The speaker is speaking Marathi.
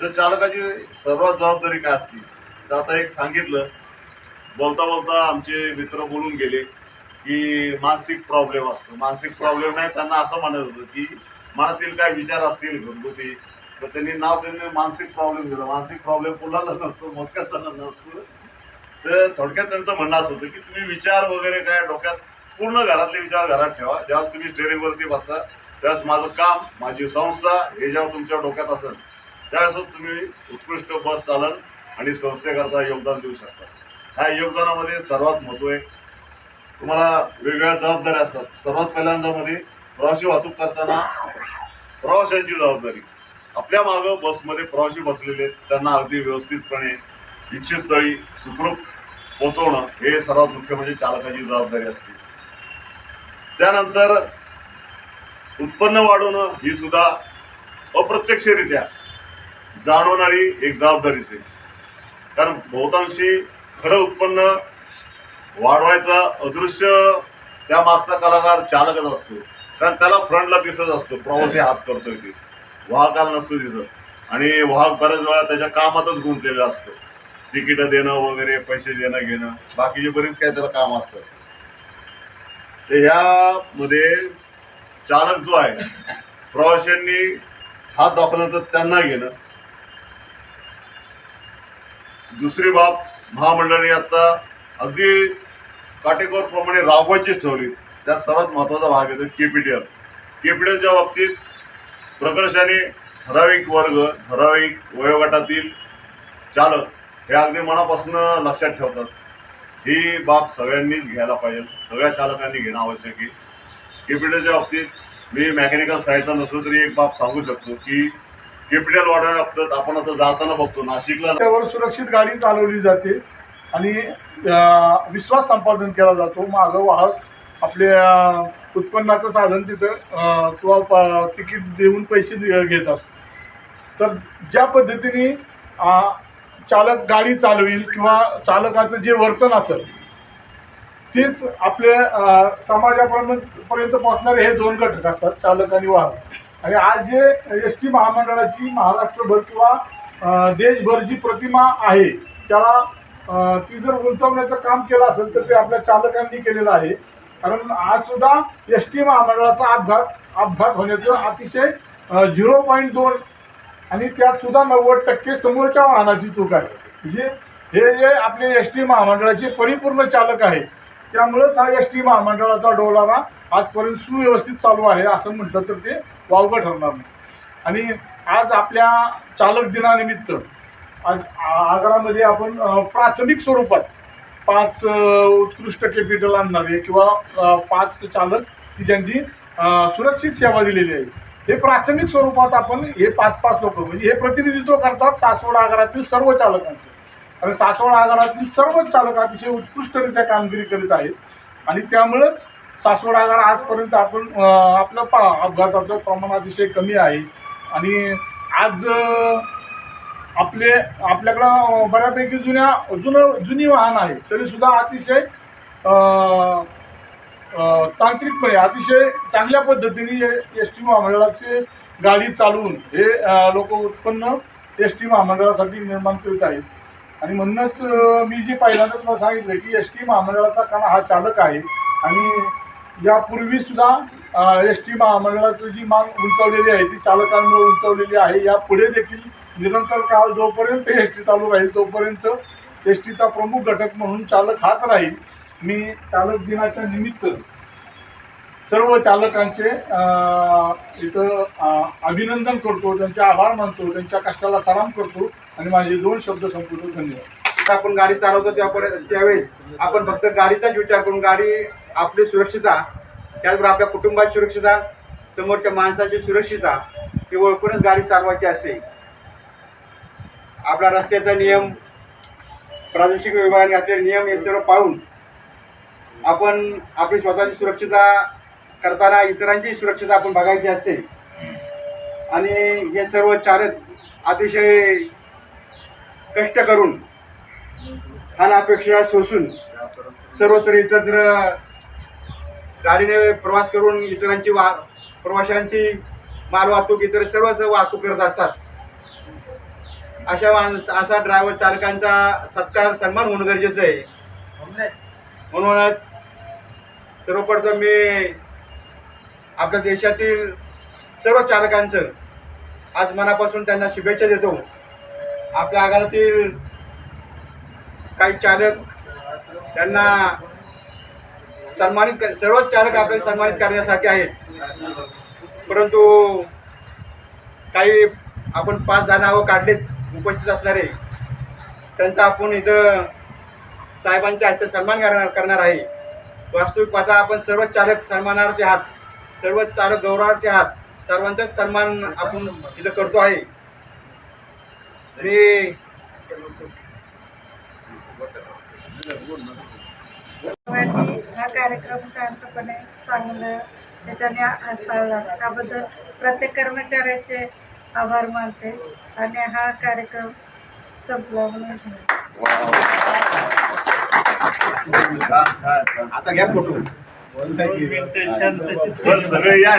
तर चालकाची सर्वात जबाबदारी काय असते? तर आता एक सांगितलं. बोलता बोलता आमचे मित्र बोलून गेले की मानसिक प्रॉब्लेम असतो. मानसिक प्रॉब्लेम नाही त्यांना असं म्हणत होतं की मनातील काय विचार असतील घरगुती तर त्यांनी नाव त्यांनी मानसिक प्रॉब्लेम दिलं मानसिक प्रॉब्लेम कुणाला नसतो मोजक्यात नसतो. तर थोडक्यात त्यांचं म्हणणं असं होतं की तुम्ही विचार वगैरे काय डोक्यात पूर्ण घरातले विचार घरात ठेवा. जेव्हा तुम्ही स्टेरिंगवरती बसता त्यावेळेस माझं काम माझी संस्था हे जेव्हा तुमच्या डोक्यात असेल त्यावेळेसच तुम्ही उत्कृष्ट बस चालन आणि संस्थेकरता योगदान देऊ शकता. ह्या योगदानामध्ये सर्वात महत्त्व आहे. तुम्हाला वेगवेगळ्या जबाबदाऱ्या असतात. सर्वात पहिल्यांदामध्ये प्रवासी वाहतूक करताना प्रवाशांची जबाबदारी. आपल्या मागं बसमध्ये प्रवासी बसलेले आहेत. त्यांना अगदी व्यवस्थितपणे इच्छित स्थळी सुखरूप पोहोचवणं हे सर्वात मुख्य म्हणजे चालकाची जबाबदारी असते. त्यानंतर उत्पन्न वाढवणं ही सुद्धा अप्रत्यक्षरित्या जाणवणारी एक जबाबदारीच आहे. कारण बहुतांशी खरं उत्पन्न वाढवायचा अदृश्य त्या मागचा कलाकार चालकच असतो. कारण त्याला फ्रंटला दिसत असतो प्रवासी हात करतोय ते. वाहकाला नसतो दिसत आणि वाहक बऱ्याच वेळा त्याच्या कामातच गुंतलेला असतो. तिकीट देणं वगैरे पैसे देणं घेणं बाकीचे बरीच काही त्याला काम असतं तर ह्यामध्ये चालक जो आहे प्रवाशांनी हात दाखवल्यानंतर त्यांना घेणं दुसरी बाब महामंडळाने आता अगदी काटेकोरप्रमाणे राबवायचीच ठेवली त्यात सर्वात महत्त्वाचा भाग येतो केपीटीएल. केपीटीएलच्या बाबतीत प्रकर्षाने ठराविक वर्ग ठराविक वयोगटातील चालक हे अगदी मनापासून लक्षात ठेवतात. ही बाब सगळ्यांनीच घ्यायला पाहिजे. सगळ्या चालकांनी घेणं आवश्यक आहे. केपीटीएलच्या बाबतीत मी मेकॅनिकल साईडचा नसलो तरी एक बाब सांगू शकतो की केपीटीएल वाढवण्या बाबतीत आपण आता जाताना बघतो नाशिकला त्यावर सुरक्षित गाडी चालवली जाते आणि विश्वास संपादन केला जातो. मागं वाहक आपल्या उत्पन्नाचं साधन तिथं किंवा प- तिकीट देऊन पैसे दे- घेत असतो तर ज्या पद्धतीने चालक गाडी चालवेल किंवा चालकाचं जे वर्तन असेल तेच आपल्या समाजापर्यंत पर्यंत पोहोचणारे हे दोन घटक असतात चालक आणि वाहक आणि आज जे एस टी महामंडळाची महाराष्ट्रभर किंवा देशभर जी प्रतिमा आहे त्याला ती जर उंचावण्याचं काम केलं असेल तर ते आपल्या चालकांनी केलेलं आहे. कारण आज सुद्धा एस टी महामंडळाचा अपघात अपघात होण्याचं अतिशय झिरो पॉईंट दोन आणि त्यात सुद्धा नव्वद टक्के समोरच्या वाहनाची चूक आहे. म्हणजे हे जे आपले एस टी महामंडळाचे परिपूर्ण चालक आहे त्यामुळेच हा एस टी महामंडळाचा डोलारा आजपर्यंत सुव्यवस्थित चालू आहे असं म्हटलं तर ते वावगं ठरणार नाही. आणि आज आपल्या चालक दिनानिमित्त आज आ- आगारामध्ये आपण प्राथमिक स्वरूपात पाच उत्कृष्ट कॅपिटल आणणारे किंवा पाच चालक की ज्यांनी सुरक्षित सेवा दिलेली आहे. हे प्राथमिक स्वरूपात आपण हे पाच पाच लोक म्हणजे हे प्रतिनिधित्व करतात सासवड आगारातील सर्व चालकांचं. आणि सासवड आगारातील सर्वच चालक अतिशय उत्कृष्टरित्या कामगिरी करीत आहेत. आणि त्यामुळंच सासवड आगार आजपर्यंत आपण आपलं पा अपघाताचं प्रमाण अतिशय कमी आहे. आणि आज आपले आपल्याकडं बऱ्यापैकी जुन्या जुनं जुनी वाहन आहे. तरीसुद्धा अतिशय तांत्रिकपणे अतिशय चांगल्या पद्धतीने एस टी महामंडळाचे गाडी चालवून हे लोक उत्पन्न एस टी महामंडळासाठी निर्माण करीत आहेत. आणि म्हणूनच मी जे पहिल्यांदा तुम्हाला सांगितलं की एस टी महामंडळाचा कणा हा चालक आहे आणि यापूर्वीसुद्धा एस टी महामंडळाचं जी मांग उंचावलेली आहे ती चालकांमुळे उंचावलेली आहे. या पुढे देखील निरंतर काळ जोपर्यंत एस टी चालू राहील तोपर्यंत एस टीचा प्रमुख घटक म्हणून चालक हाच राहील. मी चालक दिनाच्या निमित्त सर्व चालकांचे इथं अभिनंदन करतो त्यांचे आभार मानतो त्यांच्या कष्टाला सलाम करतो आणि माझे दोन शब्द संपवतो धन्यवाद. आपण गाडी चालवतो त्यापर्यंत त्यावेळेस आपण फक्त गाडीचाच विचार करून गाडी आपली सुरक्षितता त्याचबरोबर आपल्या कुटुंबाची सुरक्षितता समोरच्या माणसाची सुरक्षितता ती ओळखूनच गाडी चालवायची असते आपला रस्त्याचा नियम प्रादेशिक विभागाने घातलेले नियम हे सर्व पाळून आपण आपली स्वतःची सुरक्षितता करताना इतरांची सुरक्षता आपण बघायची असते आणि हे सर्व चालक अतिशय कष्ट करून अपेक्षा सोसून सर्वत्र इतरत्र गाडीने प्रवास करून इतरांची वा प्रवाशांची माल वाहतूक इतर सर्वच वाहतूक करत असतात. अशा असा ड्रायव्हर चालकांचा सत्कार सन्मान होणं गरजेचं आहे. म्हणूनच सर्वप्रथम मी आपल्या देशातील सर्व चालकांचं आज मनापासून त्यांना शुभेच्छा देतो. आपल्या आगारातील काही चालक त्यांना सन्मानित सर्वच चालक आपल्याला सन्मानित करण्यासारखे आहेत. परंतु काही आपण पाच जण आहो काढलेत उपस्थित असणारे. त्यांचा आपण इथं साहेबांच्या हस्ते सन्मान करणार करणार आहे. वास्तविक पाचा आपण सर्व चालक सन्मानाचे आहात. सर्व चालक गौरवार्थी आहात. सर्वांचाच सन्मान आपण इथं करतो आहे. मी हा कार्यक्रम शांतपणे सांगणं त्याच्याने असता त्याबद्दल प्रत्येक कर्मचाऱ्याचे आभार मानते आणि हा कार्यक्रम संपला म्हणून आता घ्या फोटो. सगळे या